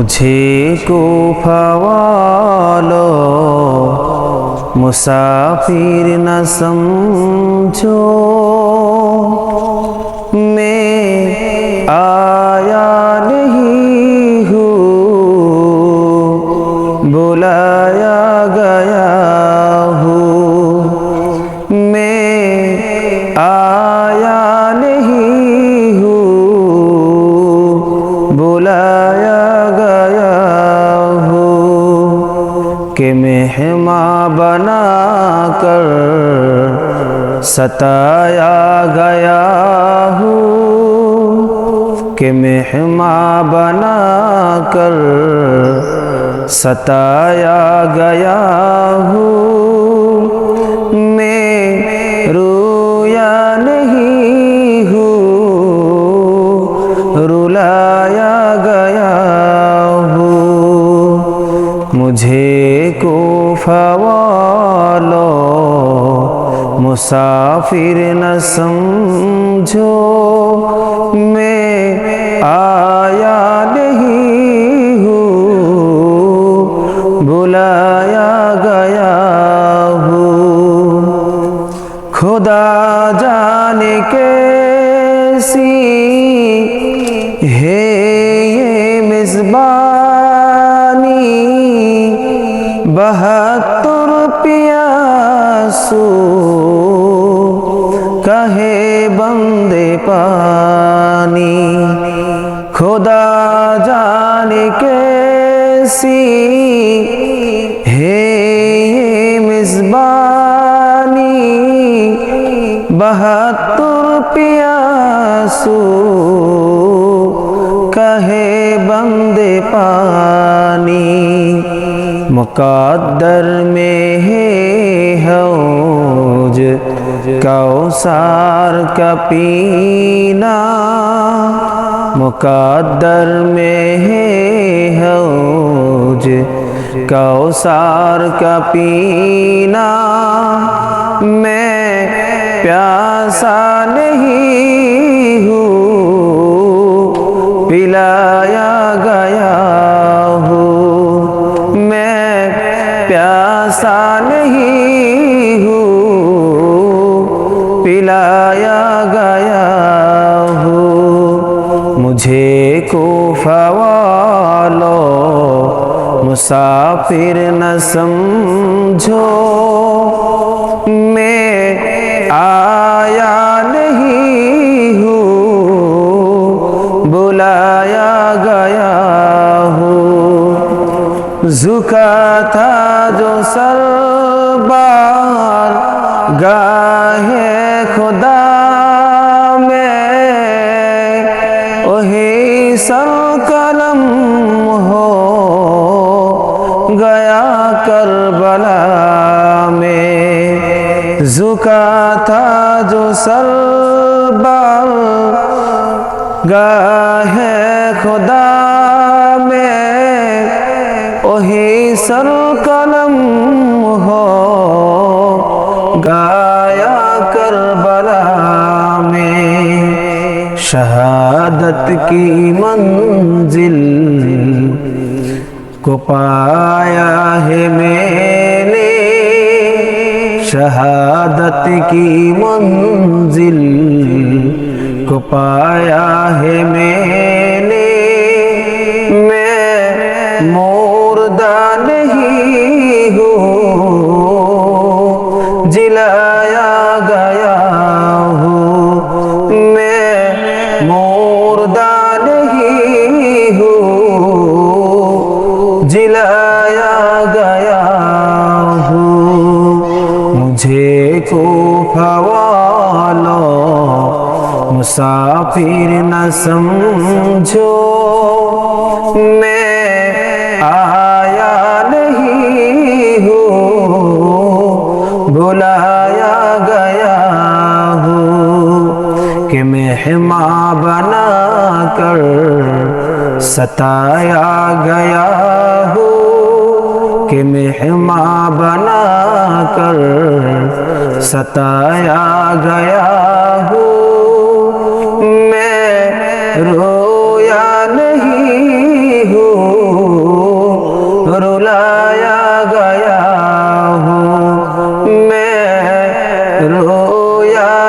مجھے کو والو مسافر نہ ستایا گیا ہوں کہ مہماں بنا کر ستایا گیا ہوں مسافر نہ سمجھو، میں آیا نہیں ہوں، بلایا گیا ہوں۔ خدا جانے کیسی ہے یہ مزبانی بہتر پیاسو بندے پانی۔ خدا جانے کیسی ہے یہ مزبانی بہتر پیاسو کہے بندے پانی۔ مقدر میں ہے حوج کا پینا مقدر میں ہے حوج کوثر کا پینا میں پیاسا نہیں ہوں، پلایا گیا پلایا گیا ہوں مجھے کو والو مسافر نہ سمجھو میں آیا نہیں ہوں بلایا گیا ہوں زکا تھا جو سر بار گاہے خدا میں وہی سر قلم ہو گیا کربلا میں۔ زکا تھا جو سر بار گاہے خدا شہادت کی منزل کو پایا ہے میں نے شہادت کی منزل کو پایا ہے میں نے کو مسافر نہ سمجھو۔ میں آیا نہیں ہوں، بلایا گیا ہوں کہ مہماں بنا کر ستایا گیا ہوں کہ مہما بنا کر ستایا گیا ہوں۔ میں رویا نہیں ہوں، رلایا گیا ہوں۔ میں رویا